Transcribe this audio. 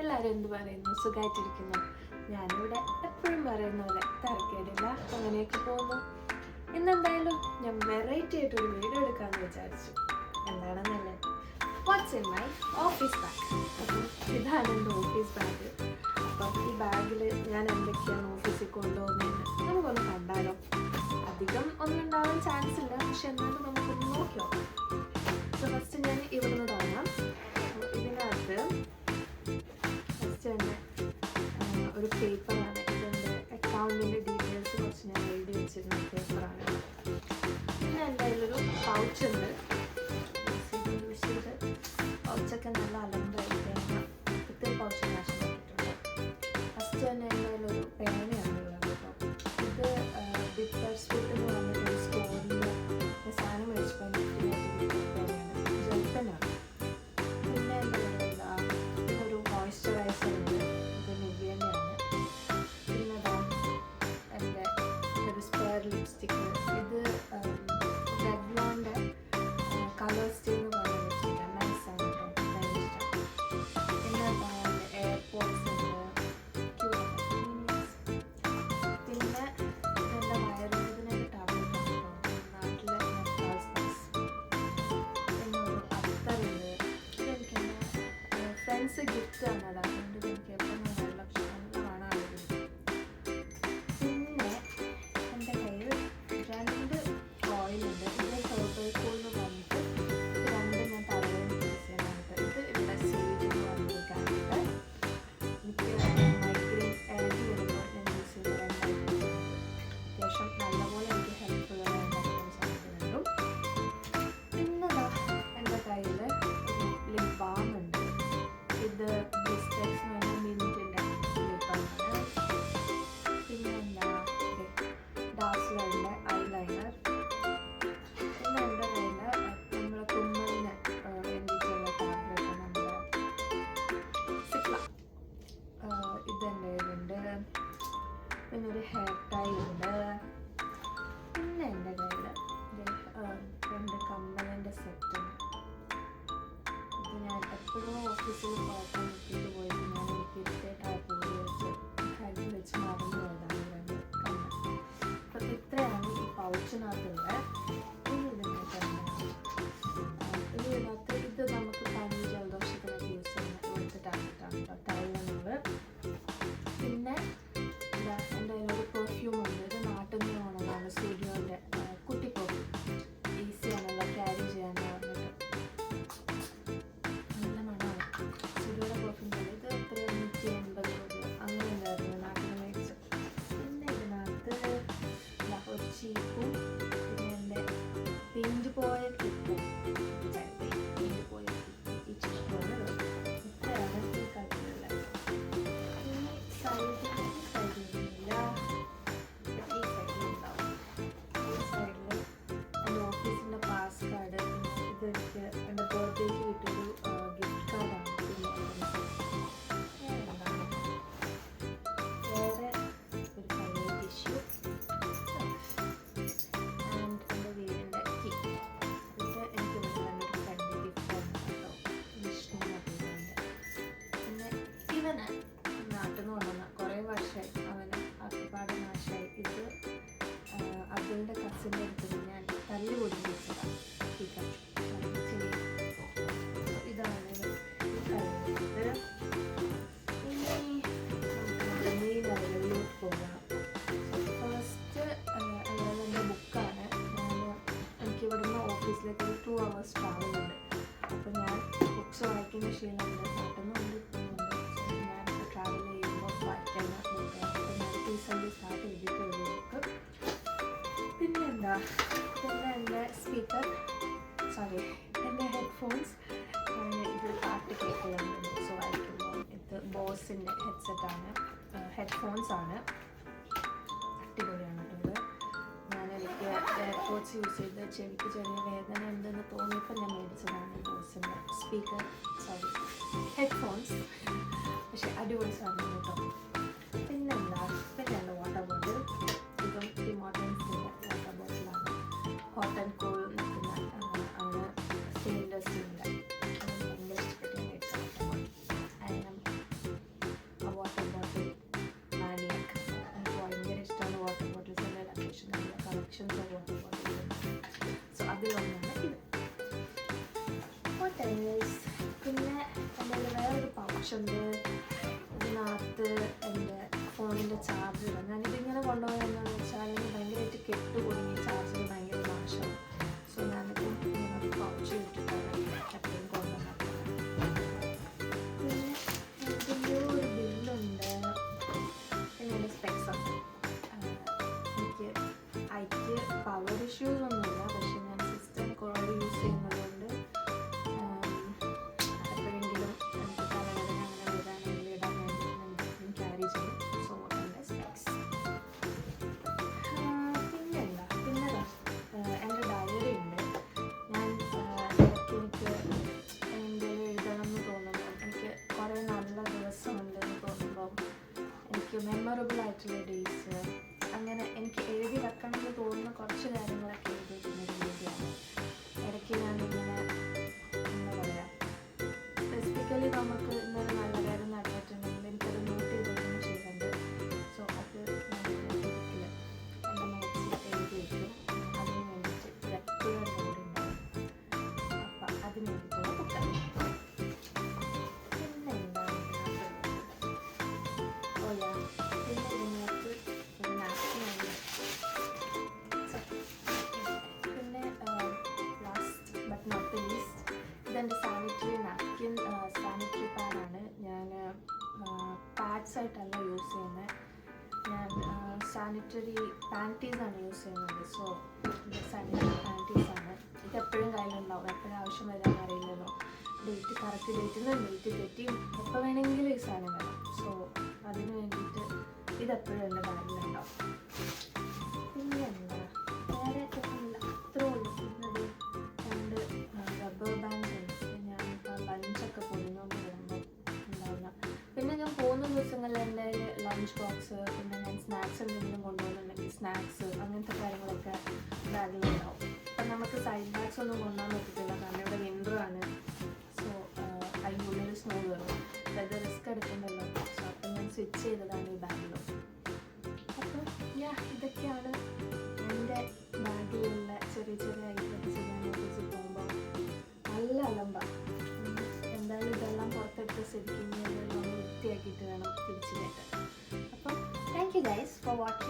എല്ലാവരും എന്ത് പറയുന്നു? സുഖമായിട്ടിരിക്കുന്നു ഞാനിവിടെ എപ്പോഴും പറയുന്ന പോലെ തിരക്കേടില്ല. അങ്ങനെയൊക്കെ പോകുന്നു. ഇന്നെന്തായാലും ഞാൻ വെറൈറ്റി ആയിട്ടൊരു വീഡിയോ എടുക്കാമെന്ന് വിചാരിച്ചു. എന്താണെന്നല്ലേ what's in my office bag അപ്പം ഇതാണ് എന്റെ ഓഫീസ് ബാഗ് അപ്പം ഈ ബാഗിൽ ഞാൻ എന്തൊക്കെയാണ് ഓഫീസിൽ കൊണ്ടുപോകുന്നത് നമുക്കൊന്ന് കണ്ടാലോ. അധികം ഒന്നും ഉണ്ടാവാൻ ചാൻസ് ഇല്ല. പക്ഷെ എന്നാൽ paper. gitti anneler. で。Kesinlikle. യാത്രയ്ക്ക് ക്ഷീണമുണ്ട് പെട്ടെന്ന് പോകുന്നുണ്ട് ട്രാവൽ ചെയ്യുമ്പോൾ പറ്റുന്ന ഡീസലിൽ സ്റ്റാർട്ട് ചെയ്തിട്ടുള്ളവർക്ക് പിന്നെ എന്താ പിന്നെ എന്റെ സ്പീക്കർ സോറി എന്റെ ഹെഡ്ഫോൺസ് ഇതിൽ പാട്ട് കേൾക്കുന്നുണ്ട് ബുക്സ് വായിക്കുമ്പോൾ ഇത് ബോസിന്റെ ആണ് ഹെഡ്ഫോൺസ് ആണ് അടിപൊളിയാണ് ഇത് ഞാൻ എനിക്ക് എയർപോർട്സ് യൂസ് ചെയ്ത് ചെവിക്ക് ചെറിയ വേദന ഉണ്ടെന്ന് തോന്നിയപ്പോൾ ഞാൻ മേടിച്ചതാണ് ബോസിന്റെ സ്പീക്കർ സോറി ഹെഡ്ഫോൺസ് പക്ഷെ അടിപൊളി സാധനം കേട്ടോ. സ്വിച്ചുണ്ട് ഇതിനകത്ത് എന്റെ ഫോണിന്റെ ചാർജ് ഇടാം. ഞാനിതിങ്ങനെ കൊണ്ടുപോകുന്ന 빨리 담아서 മറ്റൊരു പാന്റീസ് ആണ് യൂസ് ചെയ്യുന്നത് സോ പാന്റീസ് ആണ് ഇത് എപ്പോഴും കയ്യിൽ ഉണ്ടാവും എപ്പോഴും ആവശ്യം വരാൻ അറിയില്ലല്ലോ. ഡേറ്റ് കറക്റ്റ് ഡേറ്റിൽ നിന്ന് ഡേറ്റ് തെറ്റി എപ്പോൾ വേണമെങ്കിലും ഈ സാധനം വരാം. സോ അതിന് വേണ്ടിയിട്ട് ഇത് എപ്പോഴും എന്റെ ബാഗിലുണ്ടാവും. സ്വിച്ച് ചെയ്തതാണ് ഈ ബാഗിലും അപ്പോൾ ഞാൻ ഇതൊക്കെയാണ് എന്റെ ബാഗിലുള്ള ചെറിയ ചെറിയ ഐറ്റംസ് ഞാൻ ഞാനെക്കുറിച്ച് പോകുമ്പോൾ. നല്ല അലമ്പ. എന്തായാലും ഇതെല്ലാം പുറത്തെടുത്ത് ശരിക്കും വൃത്തിയാക്കിയിട്ട് വേണം തിരിച്ചു കയറ്റാൻ. അപ്പം thank you guys for watching